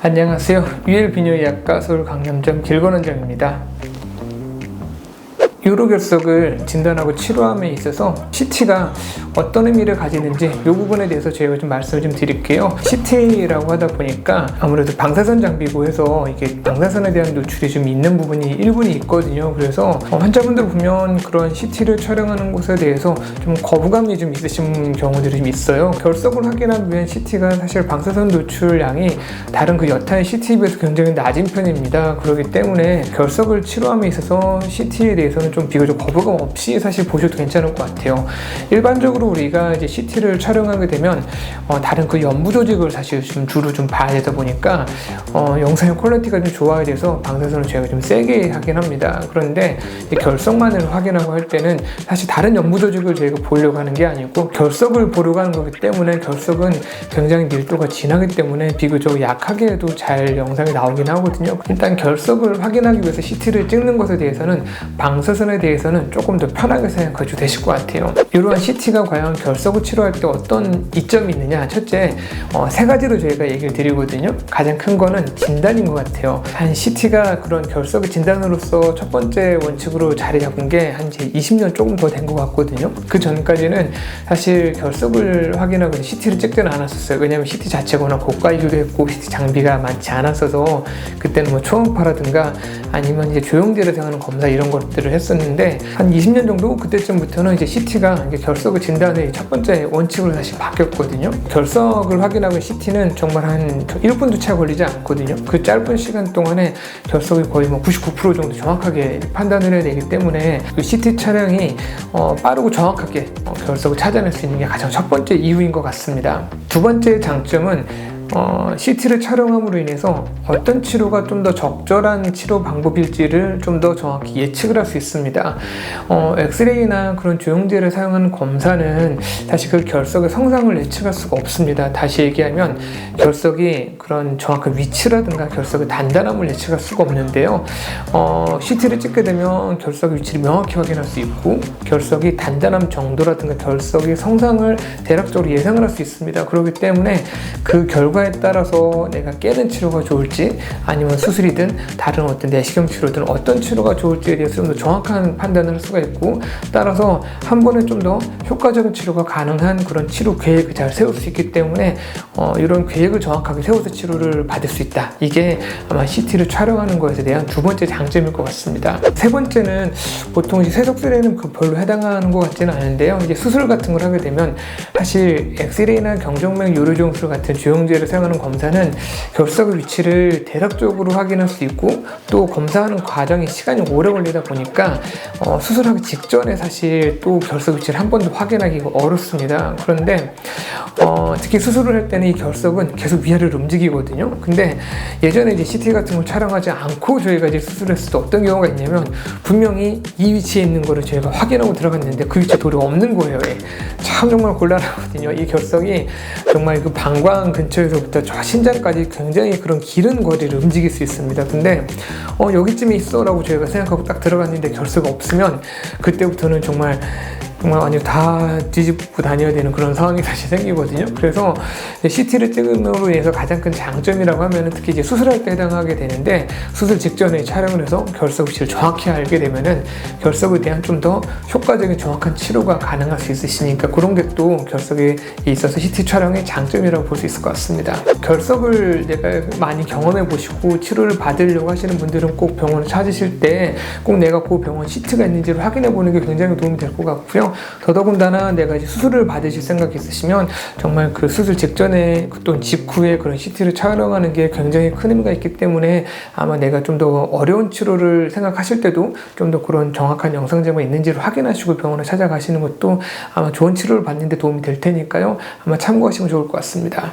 안녕하세요. 유일비뇨의학과 서울 강남점 길건원장입니다. 유로결석을 진단하고 치료함에 있어서 CT가 어떤 의미를 가지는지 이 부분에 대해서 저희가 좀 말씀을 좀 드릴게요. CT라고 하다 보니까 아무래도 방사선 장비고 해서 이게 방사선에 대한 노출이 좀 있는 부분이 일부는 있거든요. 그래서 어, 환자분들 보면 그런 CT를 촬영하는 곳에 대해서 좀 거부감이 좀 있으신 경우들이 좀 있어요. 결석을 확인하기 위한 CT가 사실 방사선 노출량이 다른 그 여타의 CT에 비해서 굉장히 낮은 편입니다. 그렇기 때문에 결석을 치료함에 있어서 CT에 대해서는 좀 비교적 거부감 없이 사실 보셔도 괜찮을 것 같아요. 일반적으로 우리가 이제 CT를 촬영하게 되면 어, 다른 그 연부 조직을 사실 좀 주로 좀 봐야 되다 보니까 어, 영상의 퀄리티가 좀 좋아야 돼서 방사선을 저희가 좀 세게 하긴 합니다. 그런데 이 결석만을 확인하고 할 때는 사실 다른 연부 조직을 저희가 보려고 하는 게 아니고 결석을 보려고 하는 거기 때문에 결석은 굉장히 밀도가 진하기 때문에 비교적 약하게 해도 잘 영상이 나오긴 하거든요. 일단 결석을 확인하기 위해서 CT를 찍는 것에 대해서는 방사선 에 대해서는 조금 더 편하게 생각하셔도 되실 것 같아요. 이러한 CT가 과연 결석을 치료할 때 어떤 이점이 있느냐? 첫째, 어, 세 가지로 저희가 얘기를 드리거든요. 가장 큰 거는 진단인 것 같아요. 한 CT가 그런 결석의 진단으로서 첫 번째 원칙으로 자리 잡은 게한 20년 조금 더 된 것 같거든요. 그 전까지는 사실 결석을 확인하고 CT를 찍지는 않았었어요. 왜냐면 CT 워낙 고가이기도 했고 CT 장비가 많지 않았어서 그때는 뭐 초음파라든가 아니면 이제 조영제를 사용하는 검사 이런 것들을 했었는데 한 20년 정도 그때쯤부터는 이제 CT가 이제 결석을 진단의 첫 번째 원칙으로 다시 바뀌었거든요. 결석을 확인하고 CT는 정말 한 1분도 채 걸리지 않거든요. 그 짧은 시간 동안에 결석이 거의 뭐 99% 정도 정확하게 판단을 해내기 때문에 그 CT 촬영이 어, 빠르고 정확하게 어, 결석을 찾아낼 수 있는 게 가장 첫 번째 이유인 것 같습니다. 두 번째 장점은 어, CT를 촬영함으로 인해서 어떤 치료가 좀 더 적절한 치료 방법일지를 좀 더 정확히 예측을 할 수 있습니다. 어, 엑스레이나 그런 조영제를 사용하는 검사는 사실 그 결석의 성상을 예측할 수가 없습니다. 다시 얘기하면 결석이 그런 정확한 위치라든가 결석의 단단함을 예측할 수가 없는데요. 어, CT를 찍게 되면 결석의 위치를 명확히 확인할 수 있고 결석이 단단함 정도라든가 결석의 성상을 대략적으로 예상을 할 수 있습니다. 그렇기 때문에 그 결과 에 따라서 내가 깨는 치료가 좋을지 아니면 수술이든 다른 어떤 내시경 치료든 어떤 치료가 좋을지에 대해서 좀 더 정확한 판단을 할 수가 있고 따라서 한 번에 좀 더 효과적인 치료가 가능한 그런 치료 계획을 잘 세울 수 있기 때문에 어, 이런 계획을 정확하게 세워서 치료를 받을 수 있다. 이게 아마 CT를 촬영하는 것에 대한 두 번째 장점일 것 같습니다. 세 번째는 보통 이제 세속술에는 그 별로 해당하는 것 같지는 않은데요. 이제 수술 같은 걸 하게 되면 사실 엑스레이나 경정맥 요로종술 같은 조영제를 사용하는 검사는 결석의 위치를 대략적으로 확인할 수 있고 또 검사하는 과정이 시간이 오래 걸리다 보니까 어, 수술하기 직전에 사실 또 결석 위치를 한 번 더 확인하기가 어렵습니다. 그런데 어, 특히 수술을 할 때는 이 결석은 계속 위아래로 움직이거든요. 근데 예전에 이제 CT 같은 걸 촬영하지 않고 저희가 이제 수술했을 때 어떤 경우가 있냐면 분명히 이 위치에 있는 거를 저희가 확인하고 들어갔는데 그 위치에 돌이 없는 거예요. 예. 참 정말 곤란하거든요. 이 결석이 정말 그 방광 근처에서 부터 저 신장까지 굉장히 그런 길은 거리를 움직일 수 있습니다. 근데 어, 여기쯤에 있어라고 저희가 생각하고 딱 들어갔는데 결석 없으면 그때부터는 정말 정말 완전 다 뒤집고 다녀야 되는 그런 상황이 사실 생기거든요. 그래서 CT를 찍음으로 인해서 가장 큰 장점이라고 하면은 특히 이제 수술할 때 해당하게 되는데 수술 직전에 촬영을 해서 결석 위치를 정확히 알게 되면은 결석에 대한 좀 더 효과적인 정확한 치료가 가능할 수 있으시니까 그런 게 또 결석에 있어서 CT 촬영의 장점이라고 볼 수 있을 것 같습니다. 결석을 내가 많이 경험해 보시고 치료를 받으려고 하시는 분들은 꼭 병원을 찾으실 때 꼭 내가 그 병원 CT가 있는지를 확인해 보는 게 굉장히 도움이 될 것 같고요. 더더군다나 내가 이제 수술을 받으실 생각이 있으시면 정말 그 수술 직전에 또는 직후에 그런 CT를 촬영하는 게 굉장히 큰 의미가 있기 때문에 아마 내가 좀 더 어려운 치료를 생각하실 때도 좀 더 그런 정확한 영상 제목이 있는지를 확인하시고 병원을 찾아가시는 것도 아마 좋은 치료를 받는 데 도움이 될 테니까요. 아마 참고하시면 좋을 것 같습니다.